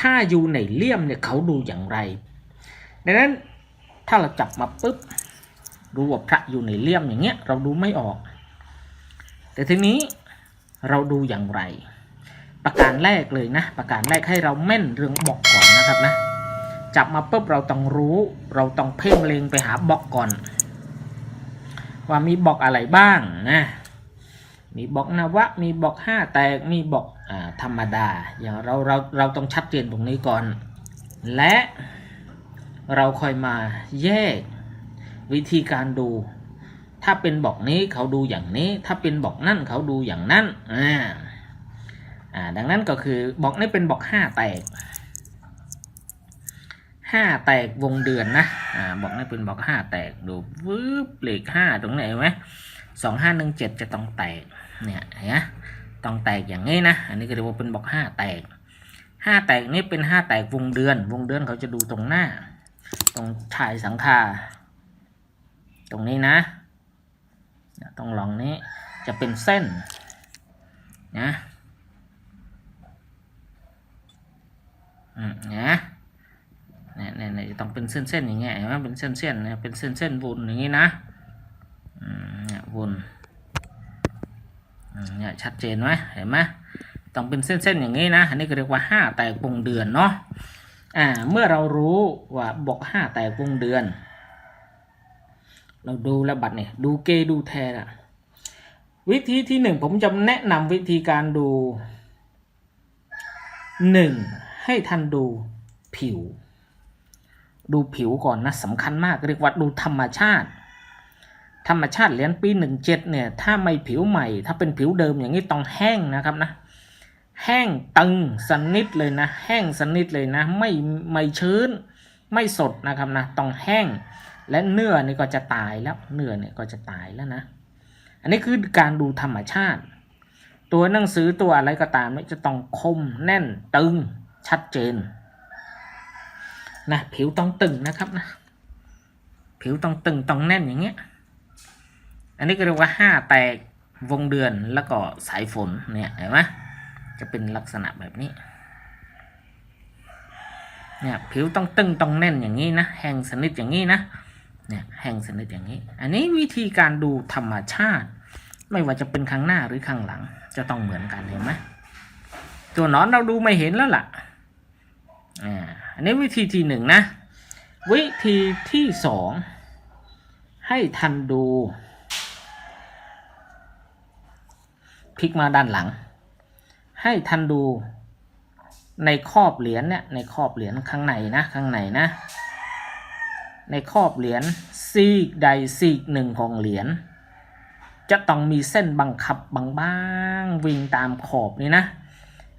ถ้าอยู่ในเลี่ยมเนี่ยเขาดูอย่างไรดังนั้นถ้าเราจับมาปุ๊บดูว่าพระอยู่ในเลี่ยมอย่างเงี้ยเราดูไม่ออก แต่ทีนี้เราดูอย่างไร ประการแรกเลยนะ ประการแรกให้เราแม่นเรื่องบอกก่อนนะครับนะจับมาปุ๊บเราต้องรู้ เราต้องเพ่งเล็งไปหาบอกก่อน ว่ามีบอกอะไรบ้างนะ มีบอกนวะมีบอกห้าแตกมีบอกอธรรมดาอย่างเราเราเราต้องชัดเจนตรงนี้ก่อน และเราค่อยมาแยกวิธีการดู ถ้าเป็นบอกนี้เขาดูอย่างนี้ ถ้าเป็นบอกนั่นเขาดูอย่างนั้นอ่าอ่าดังนั้นก็คือบอกนี้เป็นบอกห้าแตกห้าแตกวงเดือนนะอ่าบอกนี้เป็นบอกห้าแตกดูวืบเลขห้าตรงไหนไหม สองห้าหนึ่งเจ็ดจะต้องแตกเนี่ยเห็นไหมต้องแตกอย่างนี้นะ อันนี้ก็เรียกว่าเป็นบอกห้าแตกห้าแตกนี่เป็นห้าแตกวงเดือน วงเดือนเขาจะดูตรงหน้า ตรงชายสังคา ตรงนี้นะเนี่ยตรงหลองนี้จะเป็นเส้นนะอืมนะเนี่ยเนี่ยเนี่ยจะต้องเป็นเส้นเส้นๆอย่างเงี้ยเห็นไหมเป็นเส้นเส้นๆเนี่ยเป็นเส้นเส้นๆวนอย่างงี้นะ วนเนี่ยชัดเจนไหมเห็นไหมต้องเป็นเส้นๆอย่างงี้นะอันนี้ก็เรียกว่าห้าแตกวงเดือนเนาะอ่าเมื่อเรารู้ว่าบอกห้าแตกวงเดือน เราดูแล้วบัตรเนี่ยดูเกดูแทนอะวิธีที่หนึ่งผมจะแนะนำวิธีการดูหนึ่งให้ท่านดูผิว ดูผิวก่อนนะสำคัญมากเรียกว่าดูธรรมชาติ ธรรมชาติเหรียญปีหนึ่งเจ็ดเนี่ยถ้าไม่ผิวใหม่ ถ้าเป็นผิวเดิมอย่างนี้ต้องแห้งนะครับนะแห้งตึงสนิทเลยนะ แห้งสนิทเลยนะ ไม่ไม่ชื้น ไม่สดนะครับนะต้องแห้ง และเนื้อนี่ก็จะตายแล้วเนื้อเนี่ยก็จะตายแล้วนะ อันนี้คือการดูธรรมชาติ ตัวหนังสือตัวอะไรก็ตามเนี่ยจะต้องคมแน่นตึงชัดเจนนะผิวต้องตึงนะครับนะผิวต้องตึงต้องแน่นอย่างเงี้ย อันนี้ก็เรียกว่าห้าแตกวงเดือนแล้วก็สายฝนเนี่ยเห็นไหมจะเป็นลักษณะแบบนี้เนี่ยผิวต้องตึงต้องแน่นอย่างนี้นะแห้งสนิทอย่างนี้นะเนี่ยแห้งสนิทอย่างนี้ อันนี้วิธีการดูธรรมชาติ ไม่ว่าจะเป็นข้างหน้าหรือข้างหลัง จะต้องเหมือนกันเห็นไหมตัวนอนเราดูไม่เห็นแล้วล่ะอ่าอันนี้วิธีที่หนึ่งนะ วิธีที่สองให้ทันดู พลิกมาด้านหลัง ให้ทันดูในครอบเหรียญเนี่ยในครอบเหรียญข้างในนะข้างในนะ ในครอบเหรียญซีกใดซีกหนึ่งของเหรียญจะต้องมีเส้นบังคับบางๆวิ่งตามขอบนี้นะ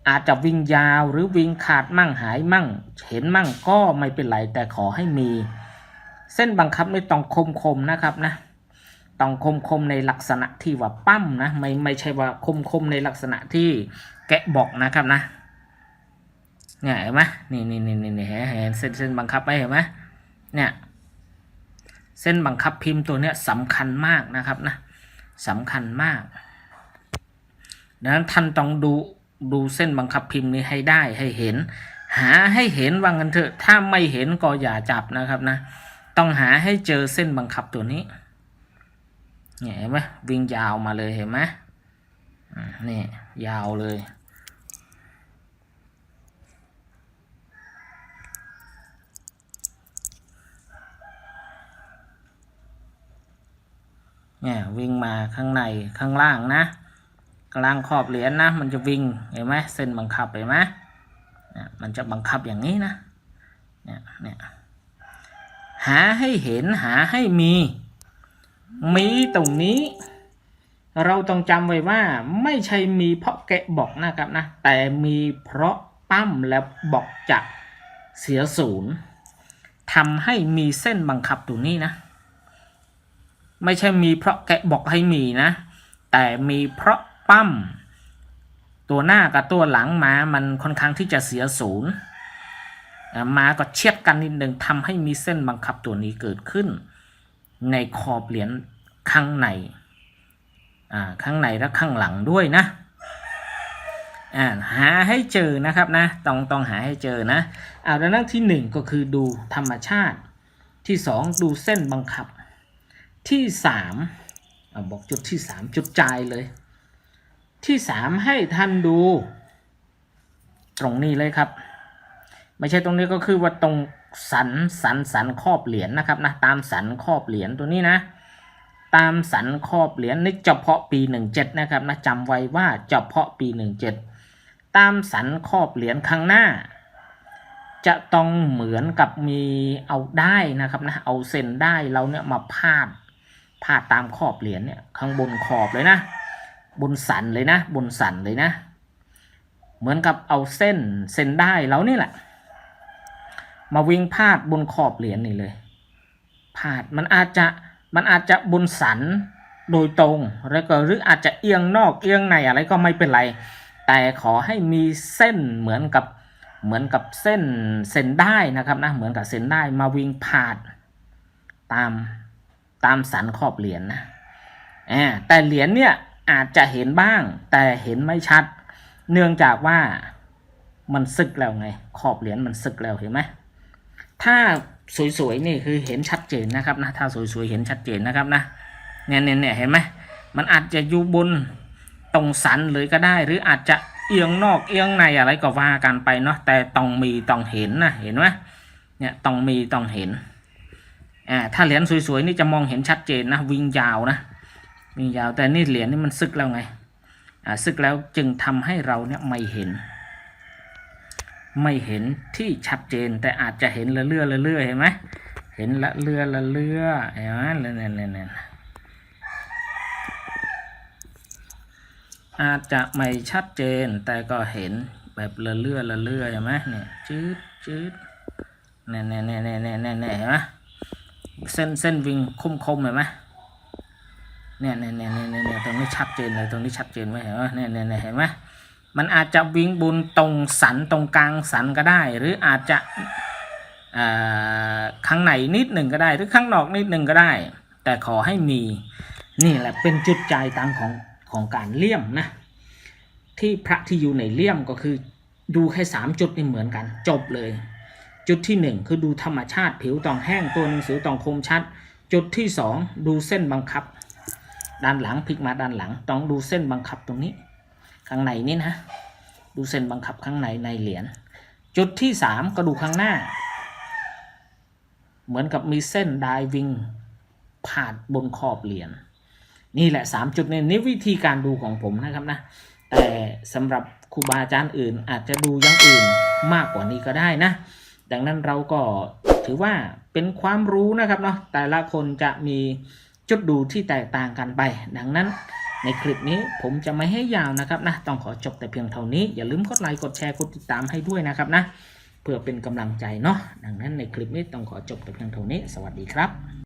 อาจจะวิ่งยาวหรือวิ่งขาดมั่งหายมั่ง เห็นมั่งก็ไม่เป็นไรแต่ขอให้มี เส้นบังคับไม่ต้องคมๆนะครับนะ ต้องคมๆในลักษณะที่ว่าปั้มนะไม่ไม่ใช่ว่าคมๆในลักษณะที่แกะบอกนะครับนะเนี่ยเห็นไหมนี่นี่นี่นี่เห็นเห็นเส้นเส้นบังคับไหมเห็นไหมเนี่ยเส้นบังคับพิมพ์ตัวเนี้ยสำคัญมากนะครับนะสำคัญมากดังนั้นท่านต้องดูดูเส้นบังคับพิมพ์นี้ให้ได้ให้เห็น หาให้เห็นว่างันเถอะถ้าไม่เห็นก็อย่าจับนะครับนะ ต้องหาให้เจอเส้นบังคับตัวนี้ เนี่ยเห็นไหมวิ่งยาวมาเลยเห็นไหมนี่ยาวเลย เนี่ยวิ่งมาข้างในข้างล่างนะกลางขอบเหรียญนะ มันจะวิ่งเห็นไหมเส้นบังคับเห็นไหมเนี่ยมันจะบังคับอย่างนี้นะเนี่ยเนี่ยหาให้เห็นหาให้มี มีตรงนี้ เราต้องจำไว้ว่าไม่ใช่มีเพราะแกะบอกนะครับนะ แต่มีเพราะปั้มและบอกจะเสียศูนย์ทำให้มีเส้นบังคับตรงนี้นะ ไม่ใช่มีเพราะแกะบอกให้มีนะ แต่มีเพราะปั้มตัวหน้ากับตัวหลังมามันค่อนข้างที่จะเสียศูนย์มาก็เชียดกันนิดหนึ่งทำให้มีเส้นบังคับตัวนี้เกิดขึ้น ในขอบเหรียญข้างในอ่าข้างในและข้างหลังด้วยนะอ่าหาให้เจอนะครับนะต้องต้องหาให้เจอนะเอาดังนั้นที่หนึ่งก็คือดูธรรมชาติที่สองดูเส้นบังคับที่สามเอาบอกจุดที่สามจุดจ่ายเลย ที่สามให้ท่านดู ตรงนี้เลยครับ ไม่ใช่ตรงนี้ก็คือว่าตรงสันสันสันครอบเหรียญนะครับนะตามสันครอบเหรียญตัวนี้นะ ตามสันครอบเหรียญนี่เฉพาะปี 17 นะครับนะจำไว้ว่าเฉพาะปี 17 ตามสันครอบเหรียญข้างหน้า จะต้องเหมือนกับมีเอาได้นะครับนะเอาเส้นได้เราเนี่ยมาพาดพาดตามขอบเหรียญเนี่ยข้างบนขอบเลยนะ บนสันเลยนะ บนสันเลยนะ เหมือนกับเอาเส้นเส้นได้เรานี่แหละ มาวิ่งพาดบนขอบเหรียญนี่เลยพาดมันอาจจะมันอาจจะบนสันโดยตรงแล้วก็หรืออาจจะเอียงนอกเอียงในอะไรก็ไม่เป็นไร แต่ขอให้มีเส้นเหมือนกับเหมือนกับเส้นเส้นได้นะครับนะเหมือนกับเส้นได้มาวิ่งพาดตามตามสันขอบเหรียญนะแต่เหรียญเนี่ยอาจจะเห็นบ้าง แต่เห็นไม่ชัด เนื่องจากว่ามันสึกแล้วไง ขอบเหรียญมันสึกแล้วเห็นไหม ถ้าสวยๆนี่คือเห็นชัดเจนนะครับนะถ้าสวยๆเห็นชัดเจนนะครับนะเนี่ยเนี่ยเนี่ยเห็นไหมมันอาจจะอยู่บนตรงสันเลยก็ได้ หรืออาจจะเอียงนอกเอียงในอะไรก็ว่ากันไปเนาะแต่ต้องมีต้องเห็นนะเห็นไหมเนี่ยต้องมีต้องเห็นอ่าถ้าเหรียญสวยๆนี่จะมองเห็นชัดเจนนะวิ่งยาวนะวิ่งยาวแต่นี่เหรียญนี่มันซึกแล้วไงอ่าซึกแล้วจึงทำให้เราเนี่ยไม่เห็น ไม่เห็นที่ชัดเจน แต่อาจจะเห็นละเลื่อละเลื่อเห็นไหมเห็นละเลื่อละเลื่อเห็นไหมเนี่ยเนี่ยเนี่ยอาจจะไม่ชัดเจนแต่ก็เห็นแบบละเลื่อละเลื่อเห็นไหมเนี่ยจืดจืดเนี่ยเนี่ยเนี่ยเนี่ยเนี่ยเนี่ยเนี่ยเห็นไหมเส้นเส้นวิ่งคมคมเห็นไหมเนี่ยเนี่ยเนี่ยเนี่ยเนี่ยเนี่ยตรงนี้ชัดเจนเลยตรงนี้ชัดเจนไหมเห็นไหมเนี่ยเนี่ยเนี่ยเห็นไหม มันอาจจะวิ่งบุญตรงสันตรงกลางสันก็ได้ หรืออาจจะข้างในนิดหนึ่งก็ได้ หรือข้างนอกนิดหนึ่งก็ได้ แต่ขอให้มีนี่แหละเป็นจุดใจตังของของการเลี่ยมนะที่พระที่อยู่ในเลี่ยมก็คือดูแค่สามจุดนี่เหมือนกัน จบเลย จุดที่หนึ่งคือดูธรรมชาติผิวตองแห้งตัวหนังสือตองคมชัด จุดที่สองดูเส้นบังคับ ด้านหลังพลิกมาด้านหลัง ต้องดูเส้นบังคับตรงนี้ ข้างในนี่นะ ดูเส้นบังคับข้างในในเหรียญ จุดที่สามก็ดูข้างหน้า เหมือนกับมีเส้นไดวิ่งผ่านบนขอบเหรียญ นี่แหละสามจุดเนี่ยนี่วิธีการดูของผมนะครับนะ แต่สำหรับครูบาอาจารย์อื่นอาจจะดูอย่างอื่นมากกว่านี้ก็ได้นะ ดังนั้นเราก็ถือว่าเป็นความรู้นะครับเนาะ แต่ละคนจะมีจุดดูที่แตกต่างกันไป ดังนั้น ในคลิปนี้ผมจะไม่ให้ยาวนะครับนะต้องขอจบแต่เพียงเท่านี้ อย่าลืมกดไลค์กดแชร์กดติดตามให้ด้วยนะครับนะเพื่อเป็นกำลังใจเนาะดังนั้นในคลิปนี้ต้องขอจบแต่เพียงเท่านี้ สวัสดีครับ